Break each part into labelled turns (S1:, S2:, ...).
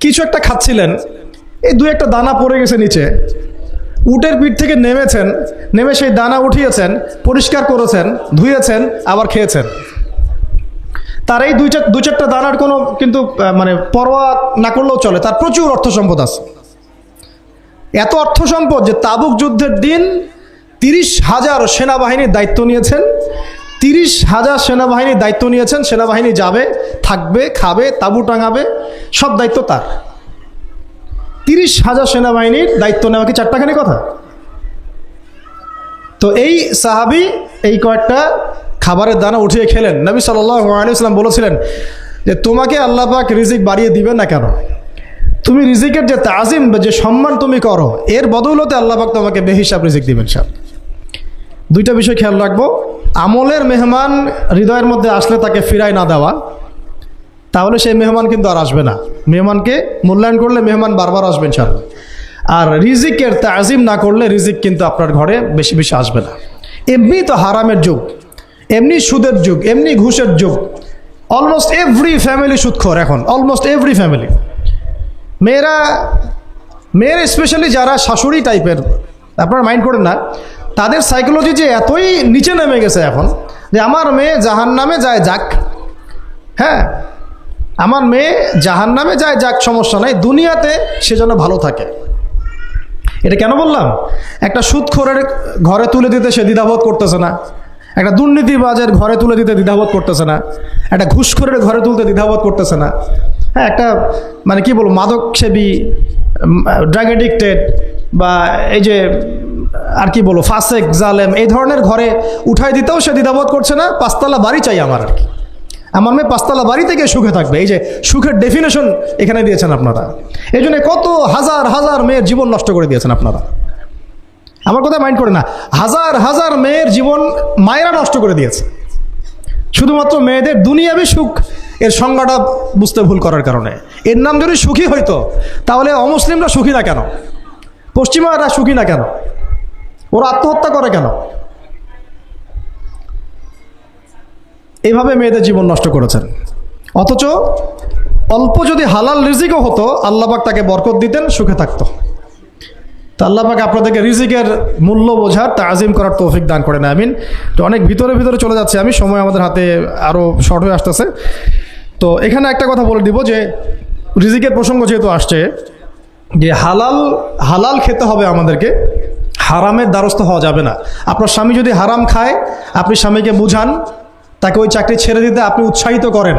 S1: কিছু একটা খাচ্ছিলেন। এই দু একটা দানা পড়ে গেছে নিচে। উটের পিঠ থেকে নেমেছেন, নেমে সেই দানা উঠিয়েছেন, পরিষ্কার করেছেন, ধুয়েছেন, আবার খেয়েছেন। তার এই দুই দু চারটা দানার কোনো কিন্তু মানে পরোয়া না করলেও চলে। তার প্রচুর অর্থ সম্পদ আছে। এত অর্থ সম্পদ যে তাবুক যুদ্ধের দিন তিরিশ হাজার সেনাবাহিনীর দায়িত্ব নিয়েছেন। তিরিশ হাজার সেনাবাহিনীর দায়িত্ব নিয়েছেন, সেনাবাহিনী যাবে, থাকবে, খাবে, তাবু টাঙাবে, সব দায়িত্ব তার। তিরিশ হাজার সেনাবাহিনীর দায়িত্ব নেওয়া কি চারটাখানি কথা? তো এই সাহাবি এই কয়েকটা খাবারের দানা উঠিয়ে খেলেন। নবী সাল্লাম বলেছিলেন যে, তোমাকে আল্লাহ পাক রিজিক বাড়িয়ে দিবেন না কেন? তুমি রিজিকের যে তাজিম বা যে সম্মান তুমি করো, এর বদৌলতে আল্লাহ পাক তোমাকে বেহিসাব রিজিক দিবেন সব দুইটা বিষয় খেয়াল রাখব। আমলের মেহমান হৃদয়ের মধ্যে আসলে তাকে ফিরায় না দেওয়া, তাহলে সেই মেহমান কিন্তু আর আসবে না। মেহমানকে মূল্যায়ন করলে মেহমান বারবার আসবেন স্যার আর রিজিকের তাজিম না করলে রিজিক কিন্তু আপনার ঘরে বেশি বেশি আসবে না। এমনি তো হারামের যুগ, এমনি সুদের যুগ, এমনি ঘুষের যুগ। অলমোস্ট এভরি ফ্যামিলি সুদখোর এখন অলমোস্ট এভরি ফ্যামিলি মেয়েরা, মেয়ের স্পেশালি যারা শাশুড়ি টাইপের আপনারা মাইন্ড করেন না তাদের সাইকোলজি যে এতই নিচে নেমে গেছে এখন, যে আমার মেয়ে জাহান নামে যায় যাক হ্যাঁ? আমার মেয়ে জাহান নামে যায় যাক, সমস্যা নাই, দুনিয়াতে সে যেন ভালো থাকে। এটা কেন বললাম? একটা সুদখোরের ঘরে তুলে দিতে সে দ্বিধাবোধ করতেছে না। একটা দুর্নীতিবাজের ঘরে তুলে দিতে দ্বিধাবোধ করতেছে না। একটা ঘুষখোরের ঘরে তুলতে দ্বিধাবোধ করতেছে না। হ্যাঁ একটা মানে কি বলব মাদক সেবী ড্রাগ এডিক্টেড বা এই যে আর কি বলব, ফাসেক, জালেম এই ধরনের ঘরে উঠাই দিতেও সে দ্বিধাবোধ করছে না, পাঁচতলা বাড়ি চাই আমার আর কি। আমার মেয়ে পাঁচতলা বাড়ি থেকে সুখে থাকবে। এই যে সুখের ডেফিনেশন এখানে দিয়েছেন আপনারা। এই জন্য কত হাজার হাজার মেয়ের জীবন নষ্ট করে দিয়েছেন আপনারা। আমার কথা মাইন্ড করে না। হাজার হাজার মেয়ের জীবন মায়েরা নষ্ট করে দিয়েছে। শুধুমাত্র মেয়েদের দুনিয়াবি সুখ, এর সংজ্ঞাটা বুঝতে ভুল করার কারণে। এর নাম যদি সুখী হইতো, তাহলে অমুসলিমরা সুখী না কেন? পশ্চিমারা সুখী না কেন? ওরা আত্মহত্যা করে কেন? এইভাবে মেয়েদের জীবন নষ্ট করেছেন। অথচ অল্প যদি হালাল রিজিকও হতো আল্লাহবাক তাকে বরকত দিতেন, সুখে থাকতো। তা আল্লাহবাক আপনাদেরকে রিজিকের মূল্য বোঝার তা আজিম করার তৌফিক দান করেন আমিন। তো অনেক ভিতরে ভিতরে চলে যাচ্ছে। আমি সময় আমাদের হাতে আরও শর্ট হয়ে আসতেছে। তো এখানে একটা কথা বলে দিব যে, রিজিকের প্রসঙ্গ যেহেতু আসছে, যে হালাল হালাল খেতে হবে আমাদেরকে। হারামের দ্বারস্থ হওয়া যাবে না। আপনার স্বামী যদি হারাম খায়, আপনি স্বামীকে বুঝান, তাকে ওই চাকরি ছেড়ে দিতে আপনি উৎসাহিত করেন।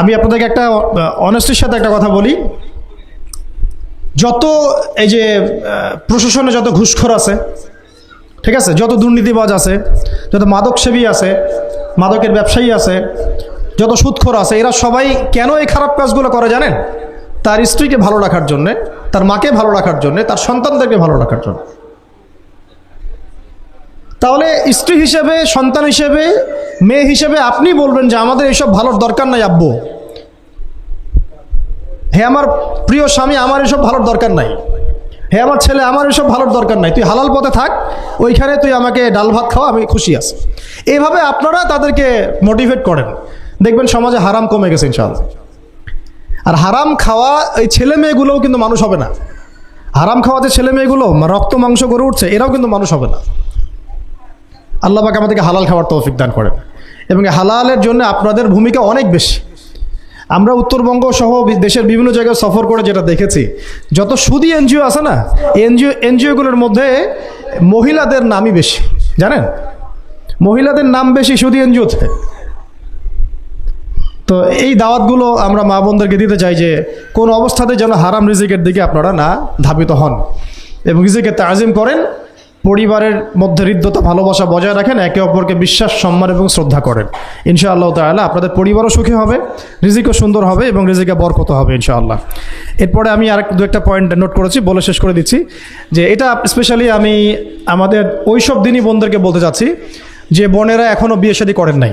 S1: আমি আপনাদেরকে একটা অনেস্টির সাথে একটা কথা বলি। যত এই যে প্রশাসনে যত ঘুষখোর আছে, ঠিক আছে? যত দুর্নীতিবাজ আছে, যত মাদক সেবী আছে, মাদকের ব্যবসায়ী আছে, যত সুদখোর আছে, এরা সবাই কেন এই খারাপ কাজগুলো করে জানেন? তার স্ত্রীকে ভালো রাখার জন্যে। তার মাকে ভালো রাখার জন্যে, তার সন্তানদেরকে ভালো রাখার জন্য। তাহলে স্ত্রী হিসেবে, সন্তান হিসেবে, মেয়ে হিসেবে আপনি বলবেন যে, আমাদের এইসব ভালোর দরকার নাই আব্বু। হে আমার প্রিয় স্বামী, আমার এসব ভালোর দরকার নাই। হে আমার ছেলে, আমার এসব ভালোর দরকার নাই। তুই হালাল পথে থাক, ওইখানে তুই আমাকে ডাল ভাত খাওয়া, আমি খুশি আছি। এইভাবে আপনারা তাদেরকে মোটিভেট করেন। দেখবেন সমাজে হারাম কমে গেছে ইনশাআল্লাহ। আর হারাম খাওয়া এই ছেলে মেয়েগুলোও কিন্তু মানুষ হবে না। হারাম খাওয়াতে ছেলে মেয়েগুলো রক্ত, মাংস গড়ে উঠছে, এরাও কিন্তু মানুষ হবে না। আল্লাহ পাক আমাদেরকে হালাল খাওয়ার তৌফিক দান করেন। এবং হালালের জন্য আপনাদের ভূমিকা অনেক বেশি। আমরা উত্তরবঙ্গ সহ দেশের বিভিন্ন জায়গায় সফর করে যেটা দেখেছি, যত সুদী এনজিও আছে না, এনজিও, এনজিওগুলোর মধ্যে মহিলাদের নামই বেশি। জানেন? মহিলাদের নাম বেশি সুদী এনজিওতে। তো এই দাওয়াতগুলো আমরা মা বোনদেরকে দিতে চাই যে কোন অবস্থাতে যেন হারাম রিজিকের দিকে আপনারা না ধাবিত হন এবং রিজিকে তাজিম করেন, পরিবারের মধ্যে হৃদ্যতা, ভালোবাসা বজায় রাখেন, একে অপরকে বিশ্বাস, সম্মান এবং শ্রদ্ধা করেন। ইনশাআল্লাহ তাআলা আপনাদের পরিবারও সুখী হবে, রিজিকও সুন্দর হবে এবং রিজিকে বরকত হবে ইনশাআল্লাহ। এরপরে আমি আর দু একটা পয়েন্ট নোট করেছি, বলে শেষ করে দিচ্ছি যে এটা স্পেশালি আমি আমাদের ওইসব দিনই বোনদেরকে বলতে চাচ্ছি যে বোনেরা এখনও বিয়ে শাদী করেন নাই।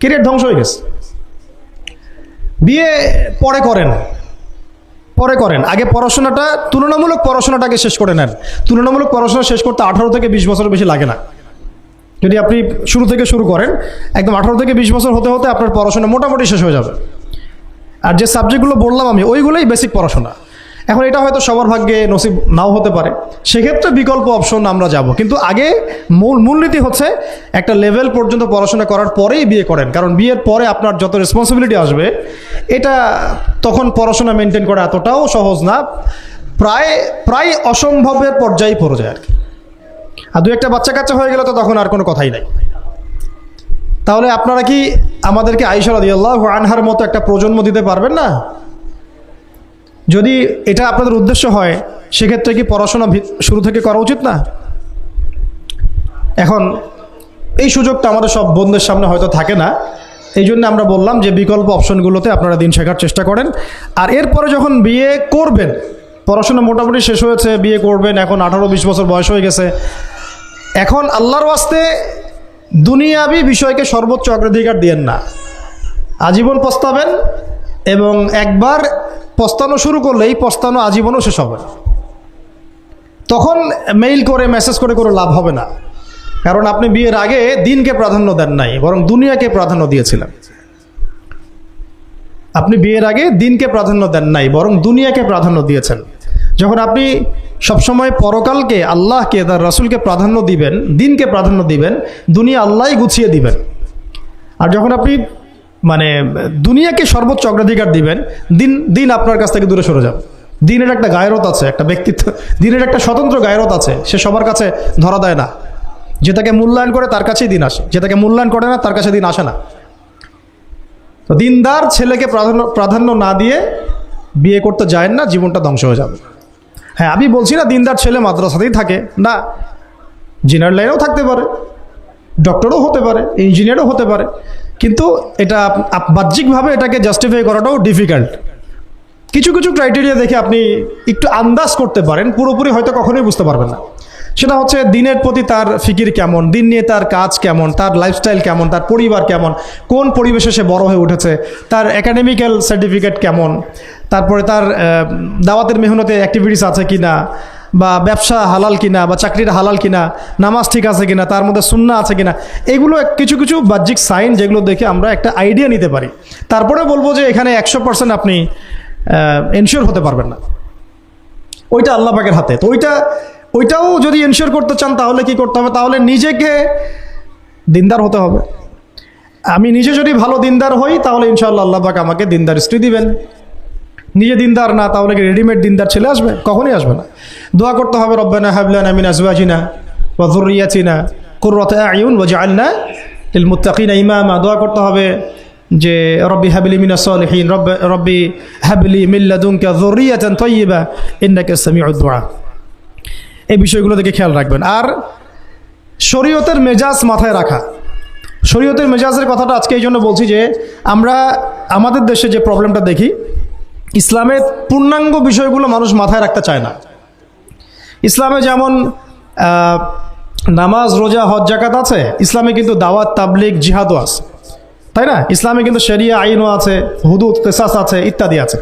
S1: কেরিয়ার ধ্বংস হয়ে গেছে। বিয়ে পরে করেন। পরে করেন। আগে পড়াশোনাটা, তুলনামূলক পড়াশোনাটাকে শেষ করে নেন। তুলনামূলক পড়াশোনা শেষ করতে আঠারো থেকে বিশ বছর বেশি লাগে না। যদি আপনি শুরু থেকে শুরু করেন, একদম আঠারো থেকে বিশ বছর হতে হতে আপনার পড়াশোনা মোটামুটি শেষ হয়ে যাবে। আর যে সাবজেক্টগুলো বললাম আমি, ওইগুলোই বেসিক পড়াশোনা। এখন এটা হয়তো সবার ভাগ্যে নসিব নাও হতে পারে। সেক্ষেত্রে বিকল্প অপশন আমরা যাব। কিন্তু আগে মূল মূলনীতি হচ্ছে একটা লেভেল পর্যন্ত পড়াশোনা করার পরেই বিয়ে করেন। কারণ বিয়ের পরে আপনার যত রেসপন্সিবিলিটি আসবে, এটা তখন পড়াশোনা মেনটেন করা এতটাও সহজ না। প্রায় প্রায় অসম্ভবের পর্যায়ে পড়ে যায় আর কি। আর দু একটা বাচ্চা কাচ্চা হয়ে গেলে তো তখন আর কোনো কথাই নাই। তাহলে আপনারা কি আমাদেরকে আইসা রাদিয়াল্লাহু আনহার মতো একটা প্রজন্ম দিতে পারবেন না? যদি এটা আপনাদের উদ্দেশ্য হয়, সেক্ষেত্রে কি পড়াশোনা শুরু থেকে করা উচিত না? এখন, এই সুযোগটা আমাদের সব বন্ধুদের সামনে হয়তো থাকে না। এই জন্য আমরা বললাম যে বিকল্প অপশনগুলোতে আপনারা দিন শেখার চেষ্টা করেন। আর এরপরে যখন বিয়ে করবেন, পড়াশোনা মোটামুটি শেষ হয়েছে বিয়ে করবেন, এখন আঠারো বিশ বছর বয়স হয়ে গেছে। এখন আল্লাহর ওয়াস্তে দুনিয়াবি বিষয়কে সর্বোচ্চ অগ্রাধিকার দিয়েন না। আজীবন পস্তাবেন এবং একবার পস্তানো শুরু করলেই পস্তানো আজীবনও শেষ হবে। তখন মেইল করে মেসেজ করে কোনো লাভ হবে না। কারণ আপনি বিয়ের আগে দিনকে প্রাধান্য দেন নাই, বরং দুনিয়াকে প্রাধান্য দিয়েছিলেন। আপনি বিয়ের আগে দিনকে প্রাধান্য দেন নাই, বরং দুনিয়াকে প্রাধান্য দিয়েছেন। যখন আপনি সবসময় পরকালকে আল্লাহকে, তার রাসূলকে প্রাধান্য দিবেন, দিনকে প্রাধান্য দিবেন, দুনিয়া আল্লাহই গুছিয়ে দিবেন। আর যখন আপনি মানে দুনিয়াকে সর্বোচ্চ অগ্রাধিকার দিবেন, দিন দিন আপনার কাছ থেকে দূরে সরে যাবে দিনের একটা গায়রত আছে, একটা ব্যক্তিত্ব, দিনের একটা স্বতন্ত্র গায়রত আছে, সে সবার কাছে ধরা দেয় না। যেটাকে মূল্যায়ন করে তার কাছেই দিন আসে যেটাকে মূল্যায়ন করে না তার কাছে দিন আসে না। তো দিনদার ছেলেকে প্রাধান্য প্রাধান্য না দিয়ে বিয়ে করতে যায় না, জীবনটা ধ্বংস হয়ে যাবে। হ্যাঁ আমি বলছি না দিনদার ছেলে মাদ্রাসাতেই থাকে। না জিনার লাইনেও থাকতে পারে ডক্টরও হতে পারে ইঞ্জিনিয়ারও হতে পারে। কিন্তু এটা বাহ্যিকভাবে এটাকে জাস্টিফাই করাটাও ডিফিকাল্ট কিছু কিছু ক্রাইটেরিয়া দেখে আপনি একটু আন্দাজ করতে পারেন, পুরোপুরি হয়তো কখনোই বুঝতে পারবেন না। সেটা হচ্ছে দিনের প্রতি তার ফিকির কেমন, দিন নিয়ে তার কাজ কেমন, তার লাইফস্টাইল কেমন, তার পরিবার কেমন, কোন পরিবেশে সে বড় হয়ে উঠেছে, তার একাডেমিক্যাল সার্টিফিকেট কেমন, তারপরে তার দাওয়াতের মেহনতে অ্যাক্টিভিটিস আছে কি না বা ব্যবসা হালাল কিনা বা চাকরির হালাল কিনা, নামাজ ঠিক আছে কিনা, তার মধ্যে সুন্না আছে কিনা, এগুলো কিছু কিছু বাহ্যিক সাইন যেগুলো দেখে আমরা একটা আইডিয়া নিতে পারি। তারপরে বলব যে এখানে একশো পার্সেন্ট আপনি এনশিওর হতে পারবেন না। ওইটা আল্লাহ পাকের হাতে। তো ওইটা, ওইটাও যদি এনশিওর করতে চান তাহলে কি করতে হবে? তাহলে নিজেকে দিনদার হতে হবে। আমি নিজে যদি ভালো দিনদার হই, তাহলে ইনশাআল্লাহ আল্লাহ পাক আমাকে দিনদার স্ত্রী দিবেন। নিজে দিনদার না, তাহলে কি রেডিমেড দিনদার ছেলে আসবে? কখনই আসবে না। দোয়া করতে হবে, রব্বানা হাবলানা মিন আজওয়াজিনা ওয়া যুররিয়াতিনা কুররাতা আয়ুন ওয়াজআলনা লিল মুত্তাকিনা ইমামা। দোয়া করতে হবে যে, রব্বি হাবিলি মিনা সলিহীন, রব্বি রব্বি হাবিলি মিল্লাদুনকা যুররিয়াতান তাইয়্যিবা ইন্নাকা সামিউদ দুআ এই বিষয়গুলো দিকে খেয়াল রাখবেন। আর শরীয়তের মেজাজ মাথায় রাখা। শরীয়তের মেজাজের কথাটা আজকে এই জন্য বলছি যে, আমরা আমাদের দেশে যে প্রবলেমটা দেখি ইসলামের পূর্ণাঙ্গ বিষয়গুলো মানুষ মাথায় রাখতে চায় না। ইসলামে যেমন নামাজ, রোজা, হজ জাকাত আছে, ইসলামে কিন্তু দাওয়াত তাবলিক জিহাদও আছে। তাই না? ইসলামে কিন্তু শরিয়া, আইনও আছে, হুদুদ, কেসাস আছে, ইত্যাদি আছে।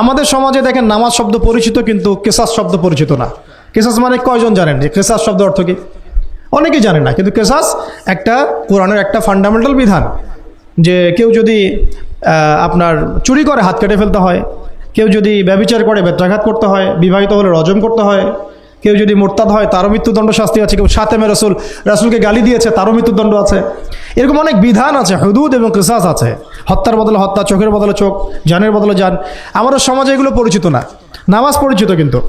S1: আমাদের সমাজে দেখেন, নামাজ শব্দ পরিচিত কিন্তু কেসাস শব্দ পরিচিত না। কেসাস মানে কয়জন জানেন? যে কেসাস শব্দ অর্থ কি? অনেকেই জানেন না, কিন্তু কেসাস একটা কোরআনের একটা ফান্ডামেন্টাল বিধান। যে কেউ যদি আপনার চুরি করে, হাত কেটে ফেলতে হয় কেউ যদি ব্যবিচার করে, বেত্রাঘাত করতে হয়, বিবাহিত হলে রজম করতে হয়, কেউ যদি মোরতাদ হয়, তারও মৃত্যুদণ্ড শাস্তি আছে, কেউ সাতেমে রসুল, রাসুলকে গালি দিয়েছে, তারও মৃত্যুদণ্ড আছে। এরকম অনেক বিধান আছে, হুদুদ এবং কিসাস আছে। হত্যার বদলে হত্যা, চোখের বদলে চোখ, জানের বদলে যান আমাদের সমাজে এগুলো পরিচিত না। নামাজ পরিচিত কিন্তু।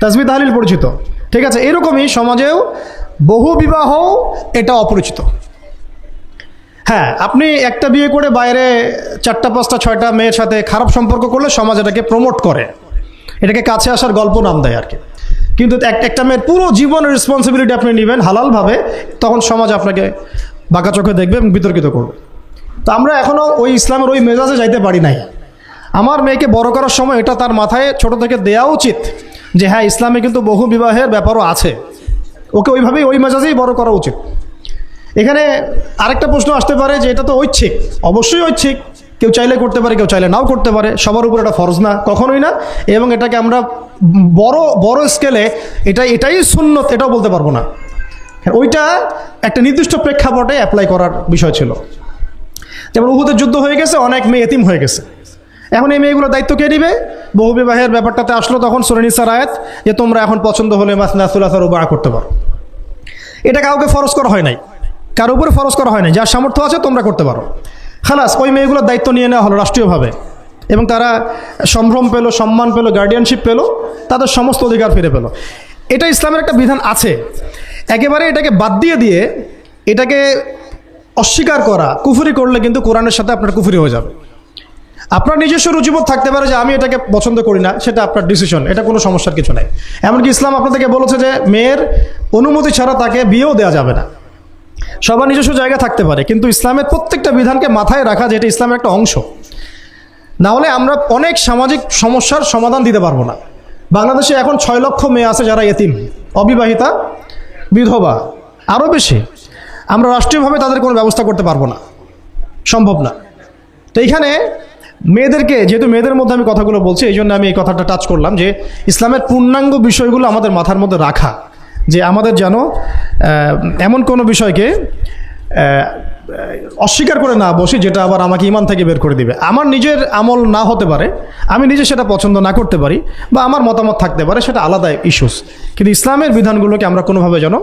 S1: তাজমি তাহলিল পরিচিত। ঠিক আছে, এরকমই সমাজেও বহু বিবাহ এটা অপরিচিত। হ্যাঁ আপনি একটা বিয়ে করে বাইরে চারটা, পাঁচটা, ছয়টা মেয়ের সাথে খারাপ সম্পর্ক করলে সমাজ এটাকে প্রমোট করে। এটাকে কাছে আসার গল্প নাম দেয় আর কি। কিন্তু একটা মেয়ের পুরো জীবনের রেসপন্সিবিলিটি আপনি নেবেন হালালভাবে, তখন সমাজ আপনাকে বাঁকা চোখে দেখবে এবং বিতর্কিত করবে। তো আমরা এখনও ওই ইসলামের ওই মেজাজে যাইতে পারি নাই। আমার মেয়েকে বড় করার সময় এটা তার মাথায় ছোট থেকে দেওয়া উচিত যে হ্যাঁ ইসলামে কিন্তু বহু বিবাহের ব্যাপারও আছে। ওকে ওইভাবেই, ওই মেজাজেই বড় করা উচিত। এখানে আরেকটা প্রশ্ন আসতে পারে যে এটা তো ঐচ্ছিক। অবশ্যই ঐচ্ছিক। কেউ চাইলে করতে পারে, কেউ চাইলে নাও করতে পারে। সবার উপর এটা ফরজ না, কখনোই না। এবং এটাকে আমরা বড় বড় স্কেলে এটা, এটাই সুন্নত, এটাও বলতে পারব না। ওইটা একটা নির্দিষ্ট প্রেক্ষাপটে অ্যাপ্লাই করার বিষয় ছিল। যেমন উহুদের যুদ্ধ হয়ে গেছে, অনেক মেয়ে এতিম হয়ে গেছে। এখন এই মেয়েগুলো দায়িত্ব কে নিবে? বহু বিবাহের ব্যাপারটাতে আসলো তখন সুরেনিসার আয়াত, যে তোমরা এখন পছন্দ হলে মাসনাসুল্লাহ বা করতে পারো। এটা কাউকে ফরজ করা হয় নাই। কারও উপরে ফরজ করা হয় নাই যার সামর্থ্য আছে তোমরা করতে পারো। খালাস, ওই মেয়েগুলোর দায়িত্ব নিয়ে নেওয়া হলো রাষ্ট্রীয়ভাবে। এবং তারা সম্ভ্রম পেল, সম্মান পেল গার্ডিয়ানশিপ পেল, তাদের সমস্ত অধিকার ফিরে পেল। এটা ইসলামের একটা বিধান আছে। একেবারে এটাকে বাদ দিয়ে দিয়ে এটাকে অস্বীকার করা, কুফুরি করলে কিন্তু কোরআনের সাথে আপনার কুফুরি হয়ে যাবে। আপনার নিজস্ব রুচিবোধ থাকতে পারে যে আমি এটাকে পছন্দ করি না, সেটা আপনার ডিসিশন এটা কোনো সমস্যার কিছু নাই। এমনকি ইসলাম আপনাদেরকে বলেছে যে মেয়ের অনুমতি ছাড়া তাকে বিয়েও দেওয়া যাবে না। সবার নিজস্ব জায়গা থাকতে পারে, কিন্তু ইসলামের প্রত্যেকটা বিধানকে মাথায় রাখা যেটা ইসলামের একটা অংশ, না হলে আমরা অনেক সামাজিক সমস্যার সমাধান দিতে পারব না। বাংলাদেশে এখন ছয় লক্ষ মেয়ে আছে যারা এতিম, অবিবাহিতা, বিধবা, আরও বেশি। আমরা রাষ্ট্রীয়ভাবে তাদের কোনো ব্যবস্থা করতে পারব না, সম্ভব না। তো এইখানে মেয়েদেরকে, যেহেতু মেয়েদের মধ্যে আমি কথাগুলো বলছি, এই জন্য আমি এই কথাটা টাচ করলাম যে ইসলামের পূর্ণাঙ্গ বিষয়গুলো আমাদের মাথার মধ্যে রাখা। যে আমাদের যেন এমন কোনো বিষয়কে অস্বীকার করে না বসি যেটা আবার আমাকে ইমান থেকে বের করে দিবে। আমার নিজের আমল না হতে পারে, আমি নিজে সেটা পছন্দ না করতে পারি বা আমার মতামত থাকতে পারে, সেটা আলাদা ইস্যুস কিন্তু ইসলামের বিধানগুলোকে আমরা কোনোভাবে যেন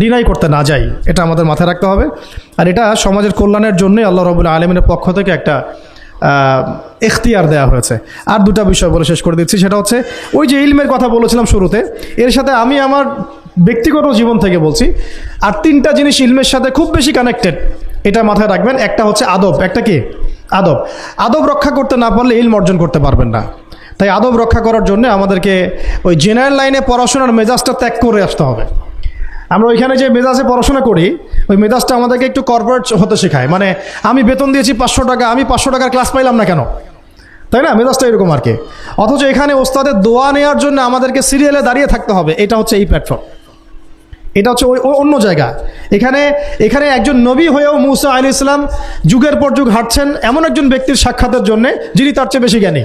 S1: ডিনাই করতে না যাই, এটা আমাদের মাথায় রাখতে হবে। আর এটা সমাজের কল্যাণের জন্যই আল্লাহ রবুল্লা আলমিনের পক্ষ থেকে একটা এখতিয়ার দেওয়া হয়েছে। আর দুটা বিষয় বলে শেষ করে দিচ্ছি, সেটা হচ্ছে, ওই যে ইলমের কথা বলেছিলাম শুরুতে, এর সাথে আমি আমার ব্যক্তিগত জীবন থেকে বলছি। আর তিনটা জিনিস ইলমের সাথে খুব বেশি কানেক্টেড এটা মাথায় রাখবেন। একটা হচ্ছে আদব, একটা কি? আদব। আদব রক্ষা করতে না পারলে ইলম অর্জন করতে পারবেন না। তাই আদব রক্ষা করার জন্য আমাদেরকে ওই জেনারেল লাইনে পড়াশোনার মেজাজটা ত্যাগ করে আসতে হবে। আমরা ওইখানে যে মেজাজে পড়াশোনা করি, ওই মেজাজটা আমাদেরকে একটু কর্পোরেট হতে শেখায়। মানে আমি বেতন দিয়েছি পাঁচশো টাকা, আমি পাঁচশো টাকার ক্লাস পাইলাম না কেন? তাই না? মেজাজটা এরকম আর কি। অথচ এখানে ওস্তাদের দোয়া নেওয়ার জন্য আমাদেরকে সিরিয়ালে দাঁড়িয়ে থাকতে হবে। এটা হচ্ছে এই প্ল্যাটফর্ম এটা হচ্ছে ওই অন্য জায়গা। এখানে এখানে একজন নবী হয়েও মুসা আলী ইসলাম যুগের পর যুগ হাঁটছেন এমন একজন ব্যক্তির সাক্ষাতের জন্য যিনি তার চেয়ে বেশি জ্ঞানী।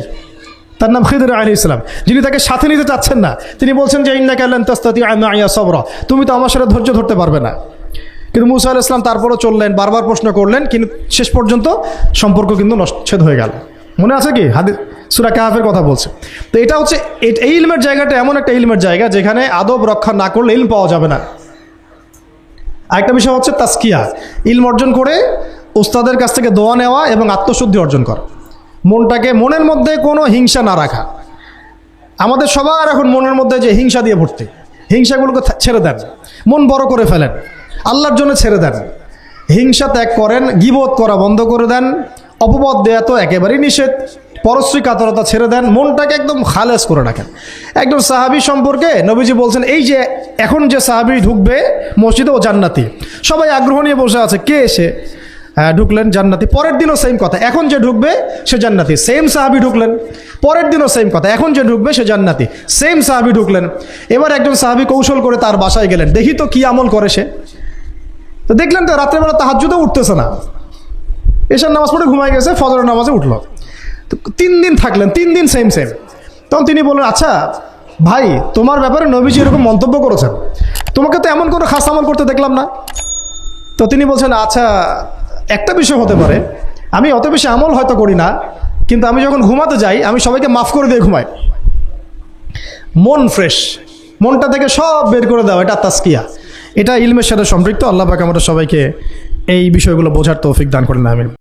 S1: তার নাম খিদর আলী ইসলাম যিনি তাকে সাথে নিতে চাচ্ছেন না। তিনি বলছেন যে ইন্না কাল্লান তাস্তাতি আইয়া সবরা। তুমি তো আমার সাথে ধৈর্য ধরতে পারবে না। কিন্তু মুসা আল ইসলাম তারপরও চললেন, বারবার প্রশ্ন করলেন, কিন্তু শেষ পর্যন্ত সম্পর্ক কিন্তু নচ্ছেদ হয়ে গেল। মনে আছে কি? হাদিস সুরা কাহাফের কথা বলছে। তো এটা হচ্ছে এই ইলমের জায়গাটা এমন একটা ইলমের জায়গা যেখানে আদব রক্ষা না করলে ইলম পাওয়া যাবে না। আরেকটা বিষয় হচ্ছে তাস্কিয়া ইলম অর্জন করে ওস্তাদের কাছ থেকে দোয়া নেওয়া এবং আত্মশুদ্ধি অর্জন করা। মনটাকে মনের মধ্যে কোনো হিংসা না রাখা। আমাদের সবার এখন মনের মধ্যে যে হিংসা দিয়ে ভর্তি। হিংসাগুলোকে ছেড়ে দেন। মন বড় করে ফেলেন। আল্লাহর জন্য ছেড়ে দেন। হিংসা ত্যাগ করেন গিবোধ করা বন্ধ করে দেন অপবাদ দেয়া তো একেবারেই নিষেধ পরশ্রী কাতরতা ছেড়ে দেন মনটাকে একদম খালেজ করে রাখেন। একদম সাহাবি সম্পর্কে নবীজি বলছেন এই যে এখন যে সাহাবি ঢুকবে মসজিদে ও জান্নাতি সবাই আগ্রহ নিয়ে বসে আছে কে এসে হ্যাঁ, ঢুকলেন জান্নাতি। পরের দিনও সেম কথা এখন যে ঢুকবে সে জান্নাতি। সেম সাহাবি ঢুকলেন পরের দিনও সেম কথা এখন যে ঢুকবে সে জান্নাতি। সেম সাহাবি ঢুকলেন। এবার একজন সাহাবি কৌশল করে তার বাসায় গেলেন। দেখি তো কী আমল করে সে। তো দেখলেন তো রাত্রেবেলা তাহাজ্জুদে উঠতেছে না। এসার নামাজ পড়ে ঘুমায় গেছে, ফজরের নামাজে উঠল। তো তিন দিন থাকলেন, তিন দিন সেম সেম তখন তিনি বললেন আচ্ছা ভাই, তোমার ব্যাপারে নবীজি এরকম মন্তব্য করেছেন। তোমাকে তো এমন কোনো খাস আমল করতে দেখলাম না। তো তিনি বলছেন আচ্ছা একটা বিষয় হতে পারে। আমি অত বেশি আমল হয়তো করি না, কিন্তু আমি যখন ঘুমাতে যাই, আমি সবাইকে মাফ করে দিয়ে ঘুমাই। মন ফ্রেশ মনটা থেকে সব বের করে দেওয়া এটা তাস্কিয়া এটা ইলমের সাথে সম্পৃক্ত। আল্লাহ পাক আমাদের সবাইকে এই বিষয়গুলো বোঝার তৌফিক দান করেন, আমিন।